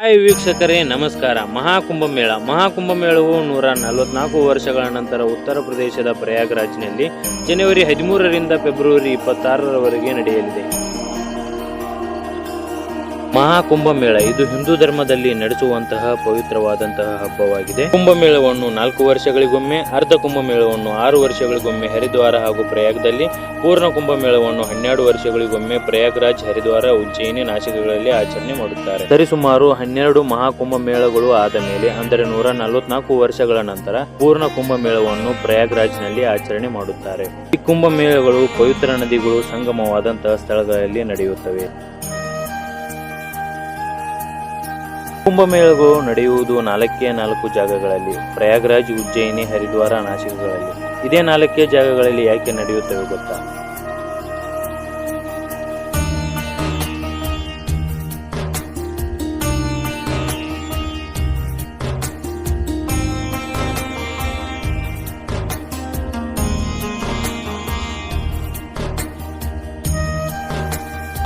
Hi ವೀಕ್ಷಕರೇ, ನಮಸ್ಕಾರ. ಮಹಾಕುಂಭಮೇಳ. ಮಹಾಕುಂಭಮೇಳವು ನೂರ ನಲವತ್ನಾಲ್ಕು ವರ್ಷಗಳ ನಂತರ ಉತ್ತರ ಪ್ರದೇಶದ ಪ್ರಯಾಗ್ರಾಜ್ನಲ್ಲಿ ಜನವರಿ ಹದಿಮೂರರಿಂದ ಫೆಬ್ರವರಿ ಇಪ್ಪತ್ತಾರರವರೆಗೆ ನಡೆಯಲಿದೆ. ಮಹಾಕುಂಭಮೇಳ. ಇದು ಹಿಂದೂ ಧರ್ಮದಲ್ಲಿ ನಡೆಸುವಂತಹ ಪವಿತ್ರವಾದಂತಹ ಹಬ್ಬವಾಗಿದೆ. ಕುಂಭಮೇಳವನ್ನು ನಾಲ್ಕು ವರ್ಷಗಳಿಗೊಮ್ಮೆ, ಅರ್ಧ ಕುಂಭಮೇಳವನ್ನು ಆರು ವರ್ಷಗಳಿಗೊಮ್ಮೆ ಹರಿದ್ವಾರ ಹಾಗೂ ಪ್ರಯಾಗದಲ್ಲಿ, ಪೂರ್ಣ ಕುಂಭಮೇಳವನ್ನು ಹನ್ನೆರಡು ವರ್ಷಗಳಿಗೊಮ್ಮೆ ಪ್ರಯಾಗ್ರಾಜ್ ಹರಿದ್ವಾರ, ಉಜ್ಜಯಿನಿ ನಾಶಕಗಳಲ್ಲಿ ಆಚರಣೆ ಮಾಡುತ್ತಾರೆ. ಸರಿಸುಮಾರು ಹನ್ನೆರಡು ಮಹಾಕುಂಭಮೇಳಗಳು ಆದ ಮೇಲೆ, ಅಂದರೆ ನೂರ ನಲವತ್ನಾಲ್ಕು ವರ್ಷಗಳ ನಂತರ, ಪೂರ್ಣ ಕುಂಭಮೇಳವನ್ನು ಪ್ರಯಾಗ್ರಾಜ್ನಲ್ಲಿ ಆಚರಣೆ ಮಾಡುತ್ತಾರೆ. ಈ ಕುಂಭಮೇಳಗಳು ಪವಿತ್ರ ನದಿಗಳು, ಸಂಗಮವಾದಂತಹ ಸ್ಥಳಗಳಲ್ಲಿ ನಡೆಯುತ್ತವೆ. ಕುಂಭಮೇಳಗಳು ನಡೆಯುವುದು ನಾಲ್ಕೇ ನಾಲ್ಕು ಜಾಗಗಳಲ್ಲಿ, ಪ್ರಯಾಗ್ರಾಜ್ ಉಜ್ಜಯಿನಿ ಹರಿದ್ವಾರ ನಾಸಿಕಗಳಲ್ಲಿ ಇದೇ ನಾಲ್ಕೇ ಜಾಗಗಳಲ್ಲಿ ಯಾಕೆ ನಡೆಯುತ್ತವೆ ಗೊತ್ತಾ?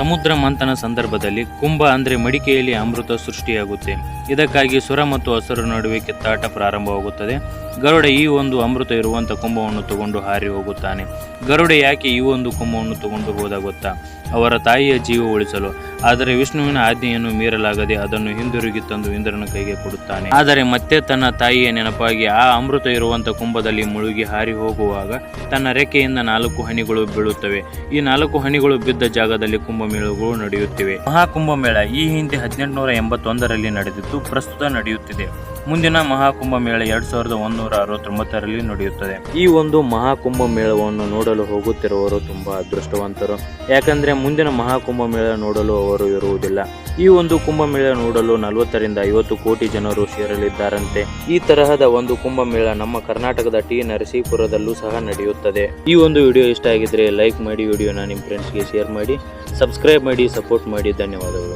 ಸಮುದ್ರ ಮಂಥನ ಸಂದರ್ಭದಲ್ಲಿ ಕುಂಭ ಅಂದರೆ ಮಡಿಕೆಯಲ್ಲಿ ಅಮೃತ ಸೃಷ್ಟಿಯಾಗುತ್ತೆ. ಇದಕ್ಕಾಗಿ ಸುರ ಮತ್ತು ಹಸುರ ನಡುವೆ ಕಿತ್ತಾಟ ಪ್ರಾರಂಭವಾಗುತ್ತದೆ. ಗರುಡ ಈ ಒಂದು ಅಮೃತ ಇರುವಂಥ ಕುಂಭವನ್ನು ತಗೊಂಡು ಹಾರಿ ಹೋಗುತ್ತಾನೆ. ಗರುಡ ಯಾಕೆ ಈ ಒಂದು ಕುಂಭವನ್ನು ತಗೊಂಡು ಹೋದ ಗೊತ್ತಾ? ಅವರ ತಾಯಿಯ ಜೀವ ಉಳಿಸಲು. ಆದರೆ ವಿಷ್ಣುವಿನ ಆಜ್ಞೆಯನ್ನು ಮೀರಲಾಗದೆ ಅದನ್ನು ಹಿಂದಿರುಗಿ ತಂದು ಇಂದ್ರನ ಕೈಗೆ ಕೊಡುತ್ತಾನೆ. ಆದರೆ ಮತ್ತೆ ತನ್ನ ತಾಯಿಯ ನೆನಪಾಗಿ ಆ ಅಮೃತ ಇರುವಂತ ಕುಂಭದಲ್ಲಿ ಮುಳುಗಿ ಹಾರಿ ಹೋಗುವಾಗ ತನ್ನ ರೆಕ್ಕೆಯಿಂದ ನಾಲ್ಕು ಹನಿಗಳು ಬೀಳುತ್ತವೆ. ಈ ನಾಲ್ಕು ಹನಿಗಳು ಬಿದ್ದ ಜಾಗದಲ್ಲಿ ಕುಂಭಮೇಳಗಳು ನಡೆಯುತ್ತಿವೆ. ಮಹಾಕುಂಭಮೇಳ ಈ ಹಿಂದೆ ಹದಿನೆಂಟುನೂರ ಎಂಬತ್ತೊಂದರಲ್ಲಿ ನಡೆದಿದ್ದು ಪ್ರಸ್ತುತ ನಡೆಯುತ್ತಿದೆ. ಮುಂದಿನ ಮಹಾಕುಂಭ ಮೇಳ ಎರಡ್ ಸಾವಿರದ ಒಂದೂರ ಅರವತ್ತೊಂಬತ್ತರಲ್ಲಿ ನಡೆಯುತ್ತದೆ. ಈ ಒಂದು ಮಹಾಕುಂಭ ಮೇಳವನ್ನು ನೋಡಲು ಹೋಗುತ್ತಿರುವವರು ತುಂಬಾ ಅದೃಷ್ಟವಂತರು. ಯಾಕಂದ್ರೆ ಮುಂದಿನ ಮಹಾಕುಂಭ ಮೇಳ ನೋಡಲು ಅವರು ಇರುವುದಿಲ್ಲ. ಈ ಒಂದು ಕುಂಭಮೇಳ ನೋಡಲು ನಲವತ್ತರಿಂದ ಐವತ್ತು ಕೋಟಿ ಜನರು ಸೇರಲಿದ್ದಾರಂತೆ. ಈ ತರಹದ ಒಂದು ಕುಂಭಮೇಳ ನಮ್ಮ ಕರ್ನಾಟಕದ ಟಿ ನರಸೀಪುರದಲ್ಲೂ ಸಹ ನಡೆಯುತ್ತದೆ. ಈ ಒಂದು ವಿಡಿಯೋ ಇಷ್ಟ ಆಗಿದ್ರೆ ಲೈಕ್ ಮಾಡಿ, ವಿಡಿಯೋನ ನಿಮ್ಮ ಫ್ರೆಂಡ್ಸ್ಗೆ ಶೇರ್ ಮಾಡಿ ಸಬ್ಸ್ಕ್ರೈಬ್ ಮಾಡಿ ಸಪೋರ್ಟ್ ಮಾಡಿ. ಧನ್ಯವಾದಗಳು.